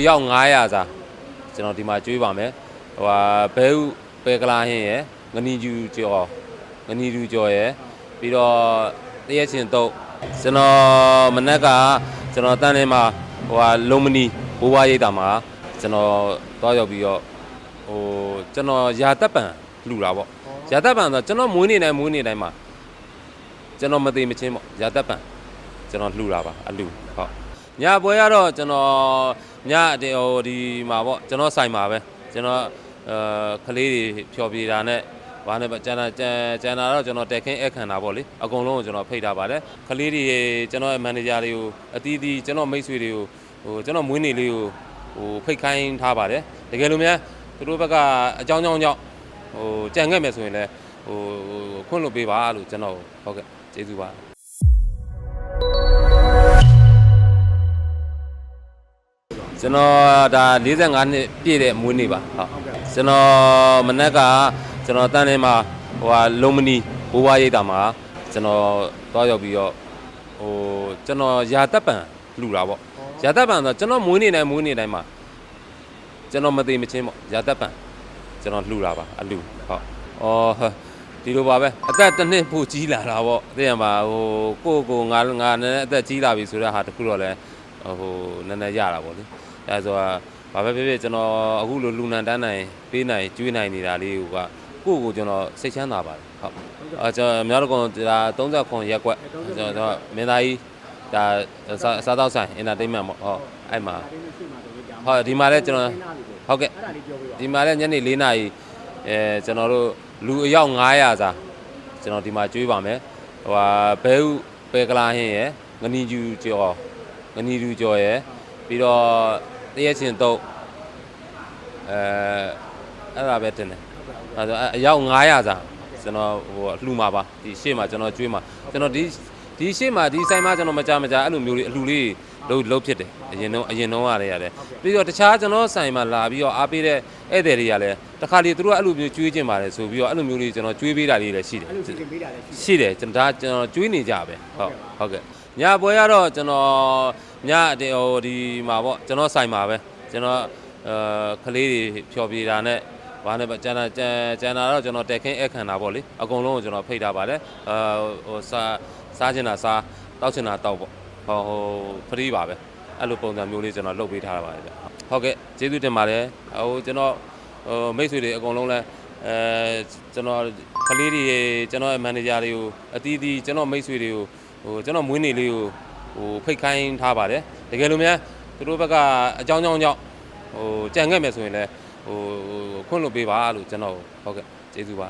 အယောက်900စာကျွန်တော်ဒီမှာကျွေးပါမယ်ဟိုဟာဘဲဥပဲကလာဟင်းရယ်ငနီကျူကျော်ငနီကျူကျော်ရယ်ပြီးတော့တရက်ချင်းတော့ကျွန်တော်မနက်ကကျွန်တော်တန်းထဲမှာဟိုဟာလုံမနီဘိုးဘွားရိတ်တာမှာကျွန်တော်သွားရောက်ပြီးတော့ဟိုကျွန်တော်ယာတက်ပံလှူတာပေါ့ယာတက်ပံဆိုကျွန်တော်မွေးနေတိုင်းမွေးနေတိုင်းမှာကျွန်တော်မသေးမချင်းပေါ့ယာတက်ပံကျွန်တော်လှူတာပါအလှူဟုတ် ညပွဲကတော့ကျွန်တော်ညဒီဟိုဒီမှာပေါ့ကျွန်တော်ဆိုင်မှာပဲကျွန်တော်အဲကလေးတွေဖြော်ပြတာနဲ့ဘာနဲ့ကျန်တာကျန်ကျန်တာတော့ကျွန်တော်တက်ခင်းအခမ်းတာပေါ့လေအကုန်လုံးကိုကျွန်တော်ဖိတ်တာပါတယ်ကလေးတွေကျွန်တော်ရဲ့မန်နေဂျာတွေကိုအသီးသီးကျွန်တော်မိတ်ဆွေတွေကိုဟိုကျွန်တော်မွေးနေ့လေးကိုဟိုဖိတ်ခိုင်းထားပါတယ်တကယ်လို့များသူတို့ဘက်ကအကြောင်းကြောင်းကြောင့်ဟိုကြံခဲ့မယ်ဆိုရင်လည်းဟိုခွင့်လွှတ်ပေးပါလို့ကျွန်တော်ဟုတ်ကဲ့ကျေးဇူးပါ ကျွန်တော်ဒါ45နှစ်ပြည့်တဲ့မွေးနေ့ပါဟုတ်ကျွန်တော်မနက်ကကျွန်တော်တန်းထဲမှာဟိုဟာလုံမနီဘိုးဘွားရိတ်တာမှာကျွန်တော်သွားရောက်ပြီးတော့ဟိုကျွန်တော်ယာတက်ပံလှူတာပေါ့ယာတက်ပံဆိုကျွန်တော်မွေးနေ့တိုင်းမွေးနေ့တိုင်းမှာကျွန်တော်မသေးမချင်းပေါ့ယာတက်ပံကျွန်တော်လှူတာပါအလှူဟုတ်အော်ဟဲ့ဒီလိုပါပဲအသက်တစ်နှစ်ပိုကြီးလာတာပေါ့သိရမှာဟိုကိုယ့်ကိုယ်ငါငါနည်းနည်းအသက်ကြီးလာပြီဆိုတဲ့ဟာတခုတော့လဲ ဟိုနည်းနည်းရတာပေါ့လေအဲဆိုတော့ဘာပဲဖြစ်ဖြစ်ကျွန်တော်အခုလိုလူနန်တန်းနိုင်ပေးနိုင်ကျွေးနိုင်နေတာလေးကကိုယ့်ကိုကျွန်တော်စိတ်ချမ်းသာပါတယ်ဟုတ်အဲကျွန်တော်များတော့ကောင်ဒါ39ရက်ကွက်ကျွန်တော်မင်းသားကြီးဒါစားတော့ဆိုင် entertainment ပေါ့ဟောအဲ့မှာဟုတ်ဒီမှာလည်းကျွန်တော်ဟုတ်ကဲ့ဒီမှာလည်းညနေ4နာရီအဲကျွန်တော်တို့လူအယောက်900စာကျွန်တော်ဒီမှာကျွေးပါမယ်ဟိုဟာဘဲဥပဲကလာဟင်းရယ်ငနီကျူကျော်င နီကျူကျော်ရယ်ပြီးတော့တရက်ချင်းတော့အဲအဲ့ဒါပဲတင်တယ်အဲဆိုအယောက်900စာကျွန်တော်ဟိုလှူမှာပါဒီရှေ့မှာကျွန်တော်ကျွေးမှာကျွန်တော်ဒီ ဒီရှေ့မှာဒီဆိုင်မှာကျွန်တော်မကြမကြအဲ့လိုမျိုးလေးအလှူလေးလုံးလုံးဖြစ်တယ်အရင်တော့အရင်တော့ရတယ်ရတယ်ပြီးတော့တခြားကျွန်တော်ဆိုင်မှာလာပြီးတော့အားပေးတဲ့ဧည့်သည်တွေကလည်းတခါလေသူတို့ကအဲ့လိုမျိုးကျွေးကျင်ပါတယ်ဆိုပြီးတော့အဲ့လိုမျိုးလေးကျွန်တော်ကျွေးပေးတာလေးလည်းရှိတယ်အဲ့လိုစီစဉ်ပေးတာလည်းရှိရှိတယ်ကျွန်တော်ဒါကျွန်တော်ကျွေးနေကြပဲဟုတ်ဟုတ်ကဲ့ညပွဲကတော့ကျွန်တော်ညဒီဟိုဒီမှာပေါ့ကျွန်တော်ဆိုင်မှာပဲကျွန်တော်အဲကလေးတွေဖြော်ပြတာနဲ့ ဘာနဲ့ကျန်တာကျန်ကျန်တာတော့ကျွန်တော်တက်ခင်းအခမ်းတာပေါ့လေအကုန်လုံးကိုကျွန်တော်ဖိတ်တာပါတယ်အဲဟိုစားစားချင်တာစားတောက်ချင်တာတောက်ပေါ့ဟိုဟိုဖရီးပါပဲအဲ့လိုပုံစံမျိုးလေးကျွန်တော်လုပ်ပေးထားတာပါတယ်ဗျဟုတ်ကဲ့ကျေးဇူးတင်ပါတယ်ဟိုကျွန်တော်ဟိုမိတ်ဆွေတွေအကုန်လုံးလဲအဲကျွန်တော်ကလေးတွေကျွန်တော်ရဲ့မန်နေဂျာတွေကိုအသီးသီးကျွန်တော်မိတ်ဆွေတွေကိုဟိုကျွန်တော်မွေးနေ့လေးကိုဟိုဖိတ်ခိုင်းထားပါတယ်တကယ်လို့များသူတို့ဘက်ကအကြောင်းကြောင်းကြောင့်ဟိုကြံခဲ့မယ်ဆိုရင်လည်း ဟိုခွင့်လွှတ်ပေးပါလို့ကျွန်တော်ဟုတ်ကဲ့ကျေးဇူးပါ